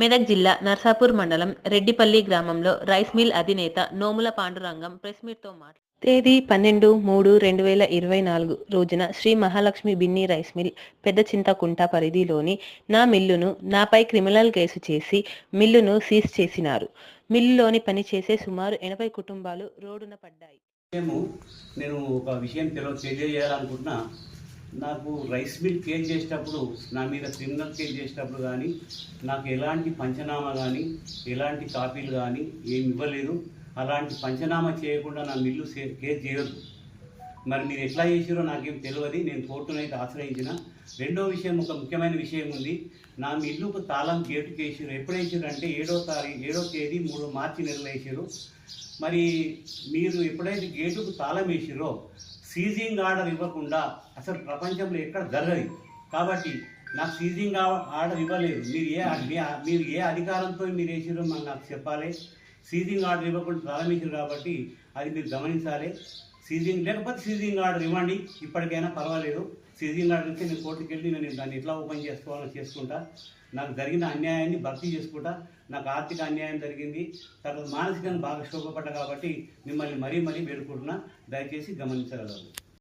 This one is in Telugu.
మెదక్ జిల్లా నర్సాపూర్ మండలం రెడ్డిపల్లి గ్రామంలో రైస్ మిల్ అధినేత నోముల పాండురంగం ప్రెస్ మీట్తో మాట్లాడారు తేదీ పన్నెండు మూడు రెండు వేల ఇరవై నాలుగు రోజున శ్రీ మహాలక్ష్మి బిన్ని రైస్ మిల్ పెద్ద చింతకుంట పరిధిలోని నా మిల్లును నాపై క్రిమినల్ కేసు చేసి మిల్లును సీజ్ చేసినారు. మిల్లులోని పనిచేసే సుమారు ఎనభై కుటుంబాలు రోడ్డున పడ్డాయి. నేను ఒక విషయం తెల తెలియజేయాలనుకుంటున్నా. నాకు రైస్ మిల్ కేర్ చేసేటప్పుడు నా మీద క్రిమినల్ కేర్ చేసేటప్పుడు కానీ నాకు ఎలాంటి పంచనామా కానీ ఎలాంటి కాపీలు కానీ ఏమి ఇవ్వలేదు. అలాంటి పంచనామా చేయకుండా నా మిల్లు సే- కేర్ చేయొద్దు. మరి మీరు ఎట్లా చేసిరో నాకేం తెలియదు నేను కోర్టును అయితే ఆశ్రయించిన. రెండో విషయం ఒక ముఖ్యమైన విషయం ఉంది. నా మిల్లుకు తాళం గేటుకు వేసిరు ఎప్పుడు వేసారు అంటే ఏడో తారీఖు ఏడో తేదీ మూడు మార్చి నెలలో వేసారు మరి మీరు ఎప్పుడైతే గేటుకు తాళం వేసిరో సీజింగ్ ఆర్డర్ ఇవ్వకుండా అసలు ప్రపంచంలో ఎక్కడ జరగదు. కాబట్టి నాకు సీజింగ్ ఆర్డర్ ఇవ్వలేదు. మీరు ఏ మీరు ఏ అధికారంతో మీరు వేసిరో మాకు నాకు చెప్పాలి. సీజింగ్ ఆర్డర్ ఇవ్వకుండా తాళం కాబట్టి అది మీరు గమనించాలి. సీజింగ్ లేకపోతే సీజింగ్ ఆర్డర్ ఇవ్వండి. ఇప్పటికైనా పర్వాలేదు. సీజింగ్ ఆర్డర్ ఇస్తే నేను కోర్టుకి వెళ్ళి నేను దాన్ని ఎట్లా ఓపెన్ చేసుకోవాలో చేసుకుంటా. నాకు జరిగిన అన్యాయాన్ని భర్తీ చేసుకుంటా. నాకు ఆర్థిక అన్యాయం జరిగింది. తర్వాత మానసికంగా బాగా శోభపడ్డా కాబట్టి మిమ్మల్ని మరీ మరీ వేడుకుంటున్నా. దయచేసి గమనించగలరు.